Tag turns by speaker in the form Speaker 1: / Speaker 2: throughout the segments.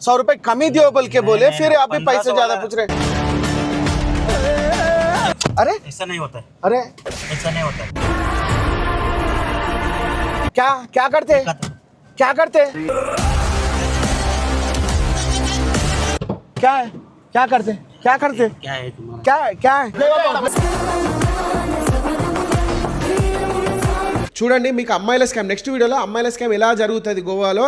Speaker 1: सौ रुपए कम ही दियो बोल के बोले फिर आप भी पैसे ज़्यादा पूछ रहे अरे?
Speaker 2: ऐसा नहीं होता है।
Speaker 1: अरे?
Speaker 2: ऐसा नहीं होता है।
Speaker 1: क्या क्या करते क्या करते क्या है? क्या करते क्या करते
Speaker 2: क्या है तुम्हारा?
Speaker 1: क्या है क्या है? చూడండి మీకు అమ్మాయిల స్కామ్ నెక్స్ట్ వీడియోలో అమ్మాయిల స్కామ్ ఎలా జరుగుతుంది గోవాలో?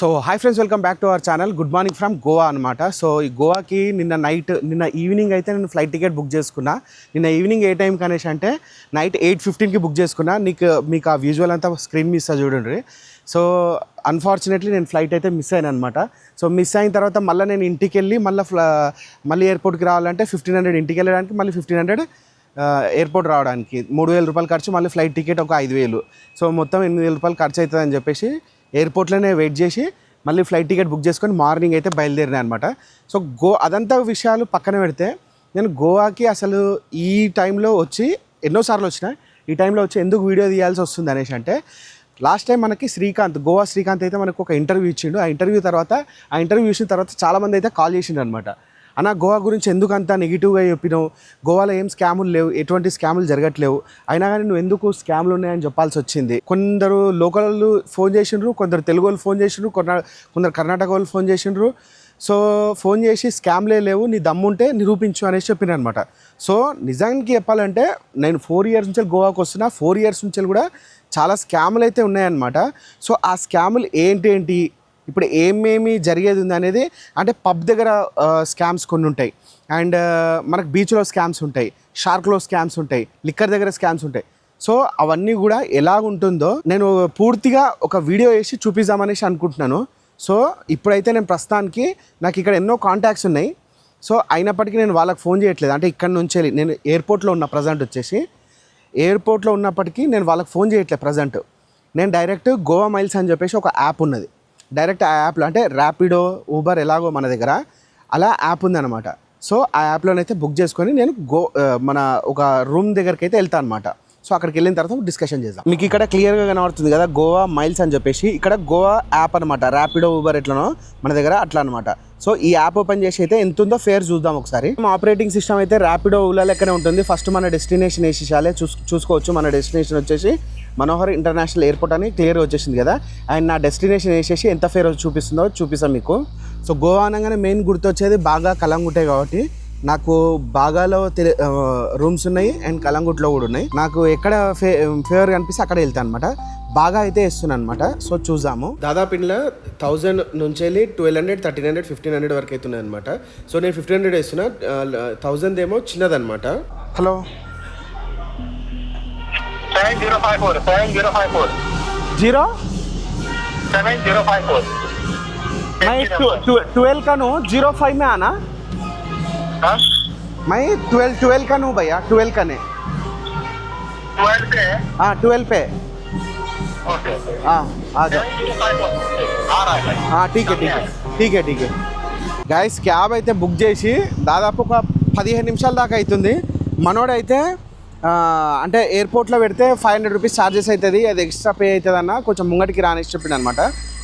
Speaker 1: So hi friends welcome back to our channel good morning from Goa అనమాట సో ఈ గోవాకి నిన్న నైట్ నిన్న ఈవినింగ్ అయితే నేను ఫ్లైట్ టికెట్ బుక్ చేసుకున్నా. నిన్న ఈవినింగ్ ఏ టైం కనేసి అంటే నైట్ ఎయిట్ ఫిఫ్టీన్కి బుక్ చేసుకున్నా. నీకు మీకు ఆ విజువల్ అంతా స్క్రీన్ మిస్ చూడండి. సో అన్ఫార్చునేట్లీ నేను ఫ్లైట్ అయితే మిస్ అయినా అనమాట సో మిస్ అయిన తర్వాత మళ్ళీ నేను ఇంటికి వెళ్ళి మళ్ళీ ఫ్లా మళ్ళీ ఎయిర్పోర్ట్కి రావాలంటే ఫిఫ్టీన్ హండ్రెడ్ ఇంటికి వెళ్ళడానికి మళ్ళీ ఫిఫ్టీన్ హండ్రెడ్ ఎయిర్పోర్ట్ రావడానికి మూడు వేల రూపాయలు ఖర్చు మళ్ళీ ఫ్లైట్ టికెట్ ఒక ఐదు వేలు. సో మొత్తం ఎనిమిది వేల రూపాయలు ఖర్చు అవుతుందని చెప్పేసి ఎయిర్పోర్ట్లోనే వెయిట్ చేసి మళ్ళీ ఫ్లైట్ టికెట్ బుక్ చేసుకొని మార్నింగ్ అయితే బయలుదేరినా అనమాట సో గో అదంతా విషయాలు పక్కన పెడితే నేను గోవాకి అసలు ఈ టైంలో వచ్చి ఎన్నోసార్లు వచ్చిన ఈ టైంలో వచ్చి ఎందుకు వీడియో తీయాల్సి వస్తుంది అనేసి అంటే లాస్ట్ టైం మనకి శ్రీకాంత్ గోవా శ్రీకాంత్ అయితే మనకు ఒక ఇంటర్వ్యూ ఇచ్చిండు. ఆ ఇంటర్వ్యూ తర్వాత ఆ ఇంటర్వ్యూ ఇచ్చిన తర్వాత చాలామంది అయితే కాల్ చేసిండు అనమాట అన్న గోవా గురించి ఎందుకు అంత నెగిటివ్గా చెప్పినావు? గోవాలో ఏం స్కాములు లేవు? ఎటువంటి స్కాములు జరగట్లేవు? అయినా కానీ నువ్వు ఎందుకు స్కాములు ఉన్నాయని చెప్పాల్సి వచ్చింది. కొందరు లోకల్ వాళ్ళు ఫోన్ చేసిండ్రు కొందరు తెలుగు వాళ్ళు ఫోన్ చేసిండ్రు కొందరు కొందరు కర్ణాటక వాళ్ళు ఫోన్ చేసిండ్రు. సో ఫోన్ చేసి స్కామ్లే లేవు నీ దమ్ముంటే నిరూపించు అనేసి చెప్పిన అనమాట సో నిజానికి చెప్పాలంటే నేను ఫోర్ ఇయర్స్ నుంచి గోవాకు వస్తున్నా ఫోర్ ఇయర్స్ నుంచి కూడా చాలా స్కాములు అయితే ఉన్నాయన్నమాట. సో ఆ స్కాములు ఏంటి ఏంటి? ఇప్పుడు ఏమేమి జరిగేది ఉంది అనేది అంటే పబ్ దగ్గర స్కామ్స్ కొన్ని ఉంటాయి. అండ్ మనకు బీచ్లో స్కామ్స్ ఉంటాయి షార్క్లో స్కామ్స్ ఉంటాయి లిక్కర్ దగ్గర స్కామ్స్ ఉంటాయి. సో అవన్నీ కూడా ఎలా ఉంటుందో నేను పూర్తిగా ఒక వీడియో వేసి చూపిద్దామనేసి అనుకుంటున్నాను. సో ఇప్పుడైతే నేను ప్రస్తుతానికి నాకు ఇక్కడ ఎన్నో కాంటాక్ట్స్ ఉన్నాయి. సో అయినప్పటికీ నేను వాళ్ళకి ఫోన్ చేయట్లేదు. అంటే ఇక్కడ నుంచి వెళ్ళి నేను ఎయిర్పోర్ట్లో ఉన్న ప్రజెంట్ వచ్చేసి ఎయిర్పోర్ట్లో ఉన్నప్పటికీ నేను వాళ్ళకి ఫోన్ చేయట్లేదు ప్రజెంట్. నేను డైరెక్ట్ గోవా మైల్స్ అని చెప్పేసి ఒక యాప్ ఉన్నది. డైరెక్ట్ ఆ యాప్లో అంటే ర్యాపిడో ఊబర్ ఎలాగో మన దగ్గర అలా యాప్ ఉందన్నమాట. సో ఆ యాప్లోనైతే బుక్ చేసుకొని నేను గో మన ఒక రూమ్ దగ్గరికి అయితే వెళ్తాను అనమాట సో అక్కడికి వెళ్ళిన తర్వాత డిస్కషన్ చేద్దాం. మీకు ఇక్కడ క్లియర్గా కనబడుతుంది కదా గోవా మైల్స్ అని చెప్పేసి. ఇక్కడ గోవా యాప్ అనమాట ర్యాపిడో ఊబర్ ఎట్లనో మన దగ్గర అట్లా అనమాట సో ఈ యాప్ ఓపెన్ చేసి అయితే ఎంత ఉందో ఫేర్ చూద్దాం ఒకసారి. ఆపరేటింగ్ సిస్టమ్ అయితే ర్యాపిడో ఊలా లెక్కనే ఉంటుంది. ఫస్ట్ మన డెస్టినేషన్ వేసేసాలే చూస్ చూసుకోవచ్చు. మన డెస్టినేషన్ వచ్చేసి మనోహర్ ఇంటర్నేషనల్ ఎయిర్పోర్ట్ అని క్లియర్గా వచ్చేసింది కదా. అండ్ నా డెస్టినేషన్ వేసేసి ఎంత ఫేర్ చూపిస్తుందో చూపిస్తాం మీకు. సో గోవా అనగానే మెయిన్ గుర్తొచ్చేది బాగా కలంగుంటాయి కాబట్టి నాకు బాగాలో రూమ్స్ ఉన్నాయి అండ్ కలంగుట్లో కూడా ఉన్నాయి నాకు ఎక్కడ ఫే ఫేవర్ కనిపిస్తే అక్కడ వెళ్తాను అనమాట బాగా అయితే వేస్తున్నాను అనమాట సో చూద్దాము దాదాపు ఇంట్లో థౌజండ్ నుంచి వెళ్ళి twelve hundred thirteen hundred fifteen hundred వరకు అవుతున్నాయి అనమాట సో నేను ఫిఫ్టీన్ హండ్రెడ్ వేస్తున్నా థౌజండ్ ఏమో చిన్నదనమాట hello
Speaker 3: seven zero five four seven zero five four
Speaker 1: zero
Speaker 3: seven zero five four.
Speaker 1: मैं ट्वेल्व का हूँ जीरो फाइव में आना
Speaker 3: हाँ
Speaker 1: मैं ट्वेल्व ट्वेल्व का हूँ भैया ट्वेल्व का ने
Speaker 3: ट्वेल्व से
Speaker 1: हाँ ट्वेल्व पे
Speaker 3: ओके ओके
Speaker 1: हाँ आ जाओ
Speaker 3: seven zero five four आ रहा है
Speaker 1: हाँ ठीक है ठीक है ठीक है ठीक है గైస్ క్యాబ్ అయితే బుక్ చేసి దాదాపు ఒక పదిహేను నిమిషాల దాకా అవుతుంది మనోడైతే ఆ, అంటే ఎయిర్పోర్ట్లో పెడితే ఫైవ్ హండ్రెడ్ రూపీస్ ఛార్జెస్ అవుతుంది అది ఎక్స్ట్రా పే అవుతుంది అన్న కొంచెం ముంగటికి రానేసి చెప్పిండు అనమాట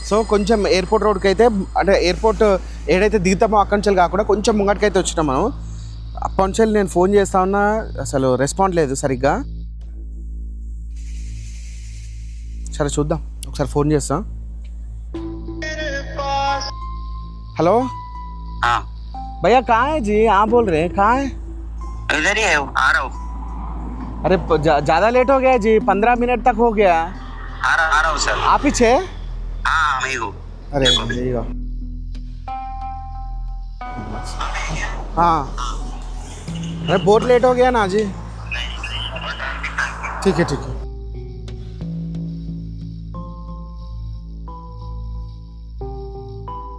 Speaker 1: సో కొంచెం ఎయిర్పోర్ట్ రోడ్కి అయితే అంటే ఎయిర్పోర్ట్ ఏదైతే దిగుతామో అక్కడి నుంచి కాకుండా కొంచెం ముంగటికి అయితే వచ్చినాం మనం అప్పటి నుంచి వెళ్ళి నేను ఫోన్ చేస్తా ఉన్నా అసలు రెస్పాండ్ లేదు సరిగ్గా సరే చూద్దాం ఒకసారి ఫోన్ చేస్తాం हेलो
Speaker 2: हाँ
Speaker 1: भैया कहाँ है जी आप बोल रहे हैं कहाँ है
Speaker 2: इधर ही है आ रहा हूँ
Speaker 1: अरे प- जा- ज्यादा लेट हो गया जी पंद्रह मिनट तक हो गया
Speaker 2: आ रहा आ रहा हूँ सर
Speaker 1: आप ही छे
Speaker 2: हाँ मैं हूँ
Speaker 1: अरे हाँ। अरे बहुत लेट हो गया ना जी। ठीक है ठीक है।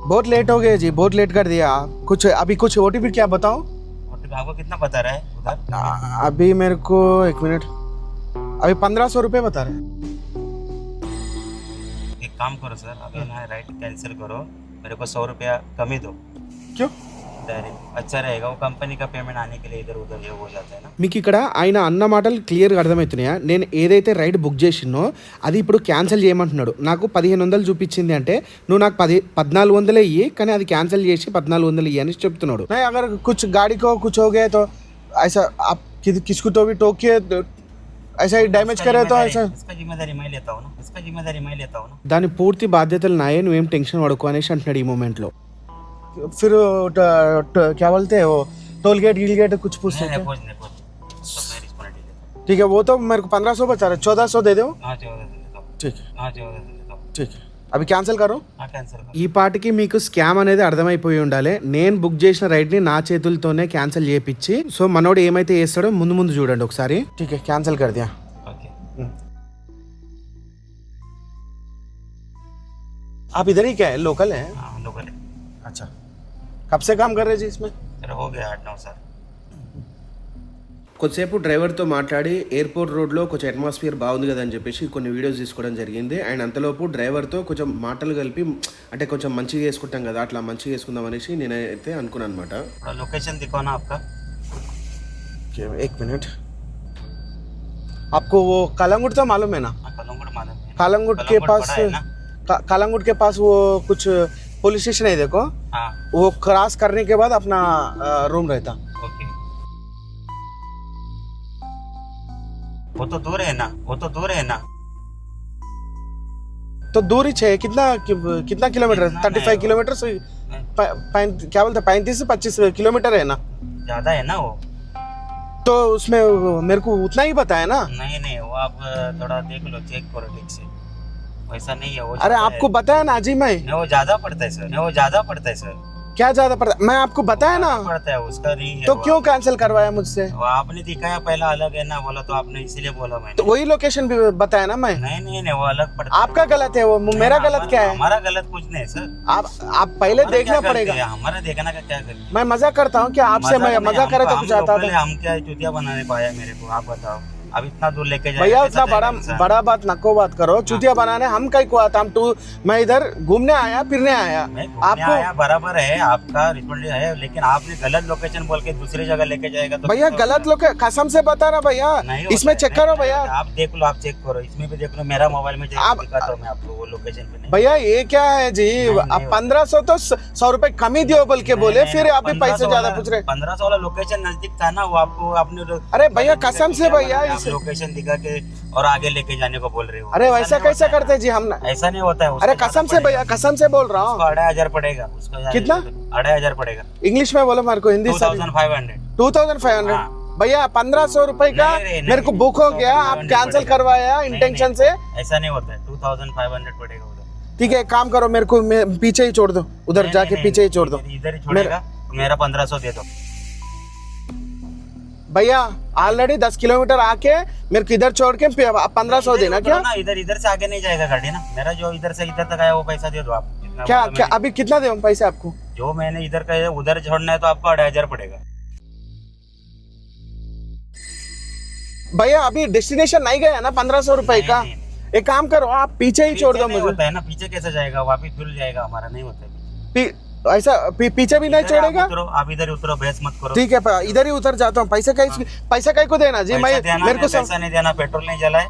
Speaker 1: बहुत लेट हो गया जी बहुत लेट कर दिया। कुछ अभी कुछ ओटीपी क्या बताऊँ
Speaker 2: और तो आपको कितना बता रहा है? उधर।
Speaker 1: अभी मेरे को एक मिनट। अभी पंद्रह सौ रुपये बता रहे
Speaker 2: एक काम करो सर अभी ना राइट कैंसिल करो मेरे को सौ रुपया कम ही दो
Speaker 1: क्यों
Speaker 2: डायरेक्ट अच्छा रहेगा वो कंपनी का पेमेंट आने के लिए इधर उधर ये हो जाता है ना
Speaker 1: మీకు ఇక్కడ ఆయన అన్న మాటలు క్లియర్గా అర్థమవుతున్నాయా నేను ఏదైతే రైడ్ బుక్ చేసినో అది ఇప్పుడు క్యాన్సిల్ చేయమంటున్నాడు నాకు పదిహేను వందలు చూపించింది అంటే నువ్వు నాకు పది పద్నాలుగు వందలే ఇయ్యి కానీ అది క్యాన్సిల్ చేసి పద్నాలుగు వందలు ఇయ్యి అని చెప్తున్నాడు అగర్ కుచ్ గాడి కో కుచ్ हो गया तो ऐसा आप ऐसा ही डैमेज
Speaker 2: इसका
Speaker 1: करे तो
Speaker 2: जिम्मेदारी-
Speaker 1: ऐसा
Speaker 2: इसका जिम्मेदारी मैं लेता हूँ ना इसका जिम्मेदारी मैं लेता हूँ ना
Speaker 1: దాని పూర్తి బాధ్యతలు నాయే నువ్వేం టెన్షన్ పడుకో అనేసి అంటున్నాడు ఈ మూమెంట్లో फिर क्या बोलते हैं वो टोल गेट गिल गेट कुछ पूछते
Speaker 2: नहीं
Speaker 1: थे
Speaker 2: नहीं कुछ नहीं कुछ सब मैं रिस्पॉन्सिबिलिटी लेता हूँ
Speaker 1: ठीक है वो तो मेरे को पंद्रह सौ बता रहे चौदह सौ दे दो
Speaker 2: हाँ चौदह सौ लेता हूँ
Speaker 1: ठीक है
Speaker 2: हाँ चौदह सौ लेता हूँ
Speaker 1: ठीक है అవి క్యాన్సిల్ కరు
Speaker 2: हाँ कैंसिल कर
Speaker 1: ఈ పాటికి మీకు స్కామ్ అనేది అర్థమైపోయి ఉండాలి నేను బుక్ చేసిన రైడ్ని నా చేతులతోనే క్యాన్సిల్ చేపించి సో మనోడు ఏమైతే చేస్తాడో ముందు ముందు చూడండి ఒకసారి ఠీక్ క్యాన్సిల్ కర్ దియా
Speaker 2: ओके
Speaker 1: आप इधर ही क्या है लोकल है
Speaker 2: हाँ लोकल है
Speaker 1: अच्छा कब से काम कर रहे जी इसमें
Speaker 2: सर हो गया आठ नौ साल
Speaker 1: కొద్దిసేపు డ్రైవర్తో మాట్లాడి ఎయిర్పోర్ట్ రోడ్లో కొంచెం అట్మాస్ఫియర్ బాగుంది కదా అని చెప్పేసి కొన్ని వీడియోస్ తీసుకోవడం జరిగింది అండ్ అంతలోపు డ్రైవర్తో కొంచెం మాటలు కలిపి అంటే కొంచెం మంచిగా వేసుకుంటాం కదా అట్లా మంచిగా వేసుకుందాం అనేసి నేనైతే అనుకున్నాను అనమాట
Speaker 2: थोड़ा लोकेशन दिखाओ ना आपका
Speaker 1: एक मिनट आपको वो कालांगुट तो मालूम है ना
Speaker 2: हाँ कलंगुट मालूम है
Speaker 1: कालांगुट के
Speaker 2: कलंगुट
Speaker 1: पास
Speaker 2: बड़ा है ना?
Speaker 1: का- कालांगुट के पास वो कुछ पुलिस स्टेशन है देखो
Speaker 2: हाँ
Speaker 1: वो क्रॉस करने के बाद अपना रूम रहता
Speaker 2: वो तो दूर है ना वो तो दूर है ना।
Speaker 1: तो दूर ही है कितना कि- कितना किलोमीटर?
Speaker 2: कितना
Speaker 1: थर्टी फाइव किलोमीटर से क्या बोलते पैंतीस से पच्चीस किलोमीटर है ना?
Speaker 2: ज़्यादा है ना वो।
Speaker 1: तो उसमें मेरे को उतना ही बताया ना?
Speaker 2: नहीं नहीं वो आप थोड़ा देख लो चेक करो ठीक से। वैसा नहीं है वो
Speaker 1: अरे आपको बताया ना अजी मैं
Speaker 2: वो ज़्यादा पड़ता है सर वो ज़्यादा पड़ता है सर
Speaker 1: क्या ज़्यादा पड़ता मैं आपको बताया ना।
Speaker 2: पड़ता है उसका नहीं है
Speaker 1: तो क्यों कैंसिल करवाया मुझसे?
Speaker 2: आपने दिखाया पहला अलग है ना बोला तो आपने इसीलिए बोला मैंने।
Speaker 1: तो वही लोकेशन भी बताया ना मैं।
Speaker 2: नहीं नहीं नहीं वो अलग पड़ता है।
Speaker 1: आपका गलत है वो मेरा गलत क्या है?
Speaker 2: हमारा गलत कुछ नहीं सर।
Speaker 1: आप आप पहले देखना पड़ेगा।
Speaker 2: हमारा देखना का क्या
Speaker 1: मैं मज़ा करता हूँ क्या आपसे मैं मज़ा करे तो कुछ आता
Speaker 2: लोकल
Speaker 1: था
Speaker 2: है, हम क्या चुतिया बनाने पाया मेरे को आप बताओ। अब इतना दूर लेके जाए
Speaker 1: भैया उतना बड़ा बड़ा बात नको बात करो। चुतिया बनाने हम कहीं को आता हम टू मैं इधर घूमने आया फिरने आया।
Speaker 2: आपको आया बराबर है आपका रिस्पॉन्सिबिलिटी है लेकिन आपने गलत लोकेशन बोल के दूसरी जगह लेके जाएगा तो
Speaker 1: भैया
Speaker 2: तो-
Speaker 1: गलत लोग कसम से बता रहा भैया इसमें चेक करो भैया।
Speaker 2: आप देख लो आप चेक करो इसमें भी देख लो मेरा मोबाइल में
Speaker 1: आप-
Speaker 2: चेक दिखाता हूँ आपको वो लोकेशन पे
Speaker 1: भैया ये क्या है जी? अब पंद्रह सौ तो सौ रुपए कम ही दियो बोल के बोले फिर अभी पैसे ज़्यादा पूछ रहे
Speaker 2: पंद्रह सौ वाला लोकेशन नज़दीक था ना वो आपको आपने
Speaker 1: अरे भैया कसम से भैया
Speaker 2: आप लोकेशन दिखा के और आगे लेके जाने को बोल रहे हो?
Speaker 1: अरे वैसा कैसे
Speaker 2: है
Speaker 1: करते जी हम?
Speaker 2: ऐसा नहीं होता है
Speaker 1: अरे कसम से कसम से बोल रहा हूँ।
Speaker 2: अढ़ाई हज़ार पड़ेगा उसका
Speaker 1: कितना?
Speaker 2: अढ़ाई हज़ार पड़ेगा।
Speaker 1: इंग्लिश में बोलो मेरे को
Speaker 2: Hindi two thousand five
Speaker 1: hundred two thousand five
Speaker 2: hundred.
Speaker 1: भैया पंद्रह सौ रूपए का मेरे को बुक हो गया आप कैंसिल करवाया इंटेंशन से।
Speaker 2: ऐसा नहीं होता है टू थाउज़ेंड फाइव हंड्रेड पड़ेगा
Speaker 1: ठीक है काम करो मेरे को पीछे ही छोड़ दो उधर जाके पीछे ही छोड़ दो।
Speaker 2: इधर ही छोड़ेगा मेरा पंद्रह सौ दे दो।
Speaker 1: भैया ऑलरेडी दस किलोमीटर आके मेरे को इधर छोड़ के पंद्रह सौ देना क्या?
Speaker 2: ना इधर इधर से आगे नहीं जाएगा गाड़ी ना। मेरा जो इधर से इधर तक आया वो पैसा दे दो आप।
Speaker 1: क्या क्या। अभी कितना दे पैसे आपको?
Speaker 2: जो मैंने इधर का उधर छोड़ना है तो आपको अढ़ाई हज़ार पड़ेगा।
Speaker 1: भैया अभी डेस्टिनेशन नहीं गया ना पंद्रह सौ रुपए का। एक काम करो आप पीछे ही छोड़ दो मुझे।
Speaker 2: होता है ना पीछे कैसे जाएगा? वापिस खुल जाएगा हमारा नहीं होता है।
Speaker 1: ऐसा पी, पीछे भी नहीं
Speaker 2: इधर आप
Speaker 1: छोड़ेगा
Speaker 2: आप इधर ही उतरो बहस मत करो।
Speaker 1: ठीक है इधर ही उतर जाता हूँ। पैसे कहीं पैसा कहीं को देना? जी मैं मेरे को
Speaker 2: पैसा नहीं देना पेट्रोल नहीं जला है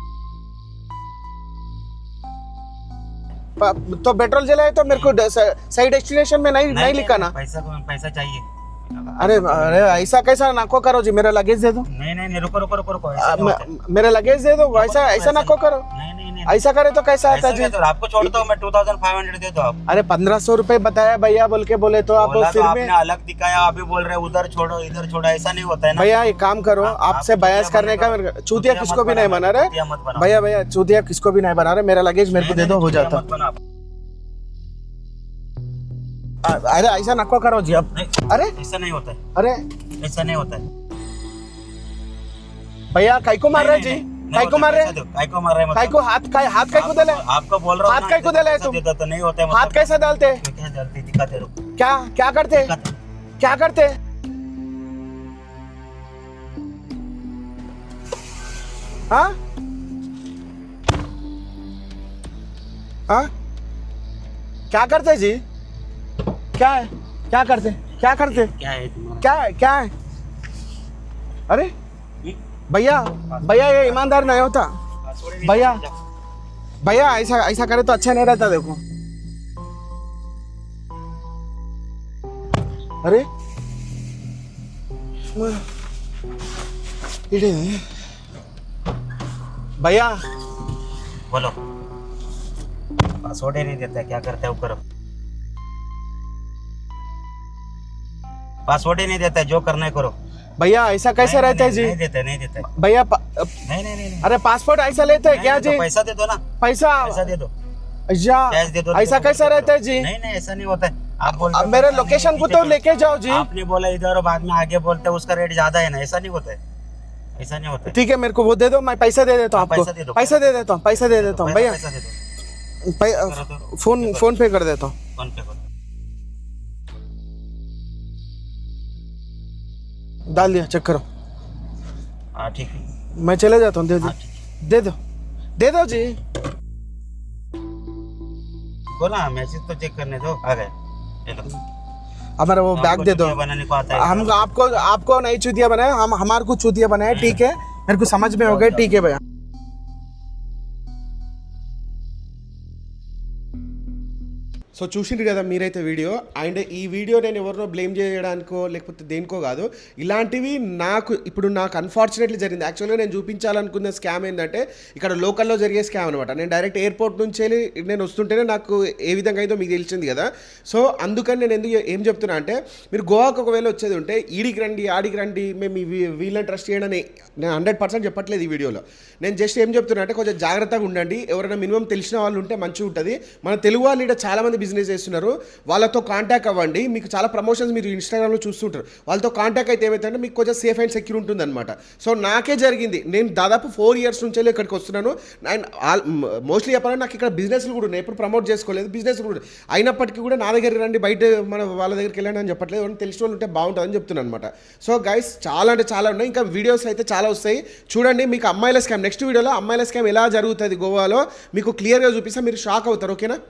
Speaker 1: प- तो पेट्रोल जलाए तो मेरे को सही डेस्टिनेशन में नहीं नहीं लिखा ना?
Speaker 2: पैसा पैसा चाहिए।
Speaker 1: अरे अरे ऐसा कैसा नको करो जी मेरा लगेज दे दो।
Speaker 2: नहीं नहीं रुको रुको रुको रुको है।
Speaker 1: मेरा लगेज दे दो ऐसा ऐसा नको करो।
Speaker 2: नहीं नहीं
Speaker 1: ऐसा करे तो कैसा आता जी?
Speaker 2: आपको छोड़ता हूँ मैं टू थाउज़ेंड फाइव हंड्रेड दे दो आप
Speaker 1: अरे पंद्रह सौ रुपए बताया भैया बोल के बोले तो आप
Speaker 2: तो
Speaker 1: फिर
Speaker 2: आपने
Speaker 1: में
Speaker 2: अलग दिखाया अभी बोल रहे उधर छोड़ो इधर छोड़ो ऐसा नहीं होता है
Speaker 1: भैया एक काम करो आपसे
Speaker 2: आप
Speaker 1: बहस करने का। चूतिया किसको भी नहीं
Speaker 2: बना
Speaker 1: रहे?
Speaker 2: चूतिया मत बनो।
Speaker 1: भैया भैया चूतिया किसको भी नहीं बना रहे? मेरा लगेज मेरे को दे दो हो जाता।
Speaker 2: आप।
Speaker 1: अरे ऐसा नको करो जी अब अरे।
Speaker 2: ऐसा नहीं होता है।
Speaker 1: अरे।
Speaker 2: ऐसा नहीं होता है।
Speaker 1: भैया कई को मार रहे जी? काय को मार रहे
Speaker 2: काय को मार रहे
Speaker 1: काय? को हाथ काय हाथ काय को
Speaker 2: आपको-
Speaker 1: दिले
Speaker 2: आपको बोल रहा हूँ
Speaker 1: हाथ
Speaker 2: ना,
Speaker 1: काय को
Speaker 2: इधर
Speaker 1: दिला है
Speaker 2: पैसा
Speaker 1: तुम?
Speaker 2: देता तो नहीं होता है
Speaker 1: हाथ
Speaker 2: मतलब।
Speaker 1: कैसा डालते?
Speaker 2: क्या डालते दिखाते रहो
Speaker 1: क्या क्या करते?
Speaker 2: दिखाते।
Speaker 1: क्या करते? हाँ? हाँ? क्या करते जी? क्या है? क्या करते? क्या करते?
Speaker 2: क्या है तुम्हारा?
Speaker 1: क्या है? क्या है? अरे? भैया भैया, ये ईमानदार नहीं होता। भैया भैया, ऐसा ऐसा करे तो अच्छा नहीं रहता, देखो। अरे। भैया।
Speaker 2: बोलो। पासवर्ड ही नहीं देता, क्या करता है वो करो पासवर्ड ही नहीं देता है जो करना है करो।
Speaker 1: भैया ऐसा कैसे रहता है जी?
Speaker 2: नहीं देता नहीं देता।
Speaker 1: भैया पा-
Speaker 2: नहीं नहीं नहीं।
Speaker 1: अरे पासपोर्ट ऐसा लेते हैं क्या
Speaker 2: तो
Speaker 1: जी?
Speaker 2: पैसा दे दो ना।
Speaker 1: पैसा?
Speaker 2: पैसा दे दो।
Speaker 1: अच्छा
Speaker 2: दे दो
Speaker 1: ऐसा कैसा। रहता है जी?
Speaker 2: नहीं नहीं ऐसा नहीं होता है। आप बोल
Speaker 1: अब मेरे लोकेशन को तो लेके जाओ जी।
Speaker 2: आपने बोला इधर और बाद में आगे बोलते हैं उसका रेट ज़्यादा है ना ऐसा नहीं होता है। ऐसा नहीं होता
Speaker 1: ठीक है मेरे को वो दे दो मैं पैसा दे देता हूँ
Speaker 2: हाँ,
Speaker 1: आपको।
Speaker 2: पैसा दे
Speaker 1: देता हूँ पैसा दे देता हूँ भैया। फ़ोन फ़ोन पे कर देता हूँ।
Speaker 2: फ़ोन पे
Speaker 1: डाल दिया चेक करो।
Speaker 2: हाँ ठीक है।
Speaker 1: मैं चले जाता हूँ दे दो।
Speaker 2: हाँ
Speaker 1: दे दो। दे दो जी।
Speaker 2: बोला मैसेज तो चेक करने दो। आ गए।
Speaker 1: हमारा वो बैग दे दो।
Speaker 2: है।
Speaker 1: हम आपको आपको नहीं चूतिया बनाए हम हमारे को चूतिया बनाए ठीक है? मेरे को समझ में हो गया ठीक है। भैया। సో చూసిండ్రు కదా మీరైతే వీడియో. అండ్ ఈ వీడియో నేను ఎవరినో బ్లేమ్ చేయడానికో లేకపోతే దేనికో కాదు. ఇలాంటివి నాకు ఇప్పుడు నాకు అన్ఫార్చునేట్లీ జరిగింది. యాక్చువల్గా నేను చూపించాలనుకున్న స్కామ్ ఏంటంటే ఇక్కడ లోకల్లో జరిగే స్కామ్ అనమాట నేను డైరెక్ట్ ఎయిర్పోర్ట్ నుంచి వెళ్ళి నేను వస్తుంటేనే నాకు ఏ విధంగా అయితే మీకు తెలిసింది కదా. సో అందుకని నేను ఎందుకు ఏం చెప్తున్నా అంటే మీరు గోవాకు ఒకవేళ వచ్చేది ఉంటే ఈడికి రండి ఆడికి రండి మేము వీళ్ళని ట్రస్ట్ చేయడని నేను హండ్రెడ్ పర్సెంట్ చెప్పట్లేదు ఈ వీడియోలో. నేను జస్ట్ ఏం చెప్తున్నా అంటే కొంచెం జాగ్రత్తగా ఉండండి. ఎవరైనా మినిమం తెలిసిన వాళ్ళు ఉంటే మంచిగా ఉంటుంది. మన తెలుగు వాళ్ళు ఇక్కడ చాలా మంది బిజినెస్ చేస్తున్నారు వాళ్ళతో కాంటాక్ట్ అవ్వండి. మీకు చాలా ప్రమోషన్స్ మీరు ఇన్స్టాగ్రామ్లో చూస్తుంటారు. వాళ్ళతో కాంటాక్ట్ అయితే ఏమైతే మీకు కొంచెం సేఫ్ అండ్ సెక్యూర్ ఉంటుంది అనమాట సో నాకే జరిగింది. నేను దాదాపు ఫోర్ ఇయర్స్ నుంచి ఇక్కడికి వస్తున్నాను. అండ్ మోస్ట్లీ చెప్పాలంటే నాకు ఇక్కడ బిజినెస్లు కూడా ఉన్నాయి. ఎప్పుడు ప్రమోట్ చేసుకోలేదు. బిజినెస్ కూడా అయినప్పటికీ కూడా నా దగ్గర రండి. బయట మన వాళ్ళ దగ్గరికి వెళ్ళండి అని చెప్పట్లేదు. ఎవరైనా తెలిసిన వాళ్ళు ఉంటే బాగుంటుందని చెప్తున్నాను అనమాట సో గైస్ చాలా అంటే చాలా ఉన్నాయి. ఇంకా వీడియోస్ అయితే చాలా వస్తాయి. చూడండి మీకు అమ్మాయిల స్కామ్ నెక్స్ట్ వీడియోలో అమ్మాయిల స్కామ్ ఎలా జరుగుతుంది గోవాలో మీకు క్లియర్గా చూపిస్తే. మీరు షాక్ అవుతారు. ఓకేనా